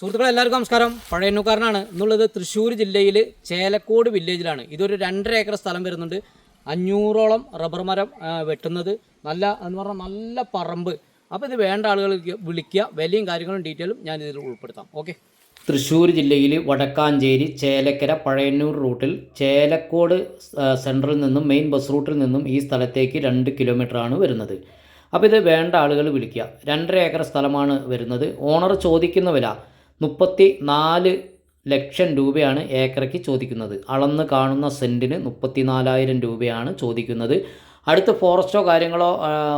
സുഹൃത്തുക്കളെ എല്ലാവർക്കും നമസ്കാരം. പഴയന്നൂക്കാരനാണ് എന്നുള്ളത് തൃശ്ശൂർ ജില്ലയിൽ ചേലക്കോട് വില്ലേജിലാണ്. ഇതൊരു രണ്ടര ഏക്കർ സ്ഥലം വരുന്നുണ്ട്. അഞ്ഞൂറോളം റബ്ബർ മരം വെട്ടുന്നത്. നല്ല എന്ന് പറഞ്ഞാൽ നല്ല പറമ്പ്. അപ്പോൾ ഇത് വേണ്ട ആളുകൾക്ക് വിളിക്കുക. വിലയും കാര്യങ്ങളും ഡീറ്റെയിലും ഞാൻ ഇതിൽ ഉൾപ്പെടുത്താം. ഓക്കെ. തൃശ്ശൂർ ജില്ലയിൽ വടക്കാഞ്ചേരി ചേലക്കര പഴയന്നൂർ റൂട്ടിൽ ചേലക്കോട് സെൻട്രിൽ നിന്നും മെയിൻ ബസ് റൂട്ടിൽ നിന്നും ഈ സ്ഥലത്തേക്ക് രണ്ട് കിലോമീറ്ററാണ് വരുന്നത്. അപ്പോൾ ഇത് വേണ്ട ആളുകൾ വിളിക്കുക. രണ്ടര ഏക്കർ സ്ഥലമാണ് വരുന്നത്. ഓണർ ചോദിക്കുന്ന വില മുപ്പത്തി നാല് ലക്ഷം രൂപയാണ് ഏക്കറയ്ക്ക് ചോദിക്കുന്നത്. അളന്ന് കാണുന്ന സെന്റിന് മുപ്പത്തി നാലായിരം രൂപയാണ് ചോദിക്കുന്നത്. അടുത്ത് ഫോറസ്റ്റോ കാര്യങ്ങളോ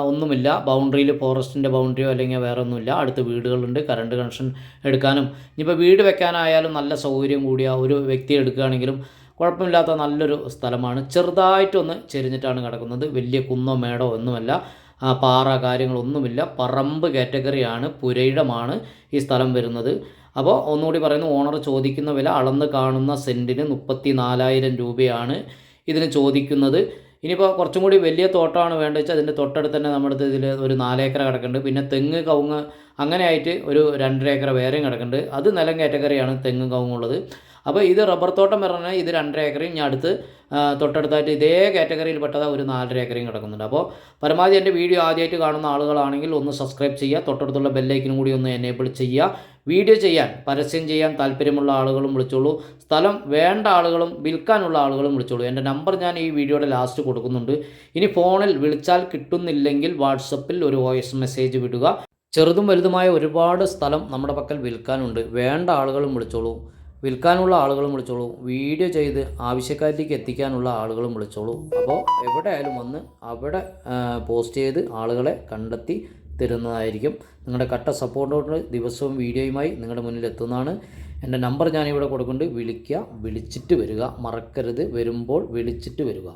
ഒന്നുമില്ല. ബൗണ്ടറിയിൽ ഫോറസ്റ്റിന്റെ ബൗണ്ടറിയോ അല്ലെങ്കിൽ വേറെ ഒന്നുമില്ല അടുത്ത് വീടുകളുണ്ട്. കറണ്ട് കണക്ഷൻ എടുക്കാനും ഇനിയിപ്പോൾ വീട് വെക്കാനായാലും നല്ല സൗകര്യം കൂടിയ ഒരു വ്യക്തി എടുക്കുകയാണെങ്കിലും കുഴപ്പമില്ലാത്ത നല്ലൊരു സ്ഥലമാണ്. ചെറുതായിട്ടൊന്ന് ചെരിഞ്ഞിട്ടാണ് കിടക്കുന്നത്. വലിയ കുന്നോ മേടോ ഒന്നുമല്ല. പാറ കാര്യങ്ങളൊന്നുമില്ല. പറമ്പ് കാറ്റഗറിയാണ് പുരയിടമാണ് ഈ സ്ഥലം വരുന്നത്. അപ്പോൾ ഒന്നുകൂടി പറയുന്നു ഓണർ ചോദിക്കുന്ന വില അളന്ന് കാണുന്ന സെന്റിന് മുപ്പത്തി നാലായിരം രൂപയാണ് ഇതിന് ചോദിക്കുന്നത്. ഇനിയിപ്പോൾ കുറച്ചും കൂടി വലിയ തോട്ടമാണ് വേണ്ടത് വെച്ചാൽ അതിന്റെ തൊട്ടടുത്ത് തന്നെ നമ്മുടെ ഇതിൽ ഒരു നാലേക്കർ കിടക്കുന്നുണ്ട്. പിന്നെ തെങ്ങ് കവുങ്ങ് അങ്ങനെ ആയിട്ട് ഒരു രണ്ടര ഏക്കർ വേറെയും കിടക്കുന്നുണ്ട്. അത് നിലം കാറ്റഗറിയാണ് തെങ്ങും കവുങ്ങുള്ളത്. അപ്പോൾ ഇത് റബ്ബർ തോട്ടം പറഞ്ഞാൽ ഇത് രണ്ടര ഏക്കറിയും ഞാൻ അടുത്ത് തൊട്ടടുത്തായിട്ട് ഇതേ കാറ്റഗറിയിൽ പെട്ടതാ ഒരു നാലര ഏക്കറയും കിടക്കുന്നുണ്ട്. അപ്പോൾ പരമാവധി എന്റെ വീഡിയോ ആദ്യമായിട്ട് കാണുന്ന ആളുകളാണെങ്കിൽ ഒന്ന് സബ്സ്ക്രൈബ് ചെയ്യുക തൊട്ടടുത്തുള്ള ബെല്ലൈക്കിനും കൂടി ഒന്ന് എനേബിൾ ചെയ്യുക. വീഡിയോ ചെയ്യാൻ പരസ്യം ചെയ്യാൻ താല്പര്യമുള്ള ആളുകളും വിളിച്ചോളൂ. സ്ഥലം വേണ്ട ആളുകളും വിൽക്കാനുള്ള ആളുകളും വിളിച്ചോളൂ. എന്റെ നമ്പർ ഞാൻ ഈ വീഡിയോയുടെ ലാസ്റ്റ് കൊടുക്കുന്നുണ്ട്. ഇനി ഫോണിൽ വിളിച്ചാൽ കിട്ടുന്നില്ലെങ്കിൽ വാട്സപ്പിൽ ഒരു വോയിസ് മെസ്സേജ് വിടുക. ചെറുതും വലുതുമായ ഒരുപാട് സ്ഥലം നമ്മുടെ പക്കൽ വിൽക്കാനുണ്ട്. വേണ്ട ആളുകളും വിളിച്ചോളൂ. വിൽക്കാനുള്ള ആളുകളും വിളിച്ചോളൂ. വീഡിയോ ചെയ്ത് ആവശ്യക്കാരിലേക്ക് എത്തിക്കാനുള്ള ആളുകളും വിളിച്ചോളൂ. അപ്പോൾ എവിടെ ആയാലും വന്ന് അവിടെ പോസ്റ്റ് ചെയ്ത് ആളുകളെ കണ്ടെത്തി തരുന്നതായിരിക്കും. നിങ്ങളുടെ കട്ട സപ്പോർട്ടോട് ദിവസവും വീഡിയോയുമായി നിങ്ങളുടെ മുന്നിൽ എത്തുന്നതാണ്. എന്റെ നമ്പർ ഞാനിവിടെ കൊടുക്കുന്നുണ്ട്. വിളിക്കുക വിളിച്ചിട്ട് വരിക. മറക്കരുത്. വരുമ്പോൾ വിളിച്ചിട്ട് വരിക.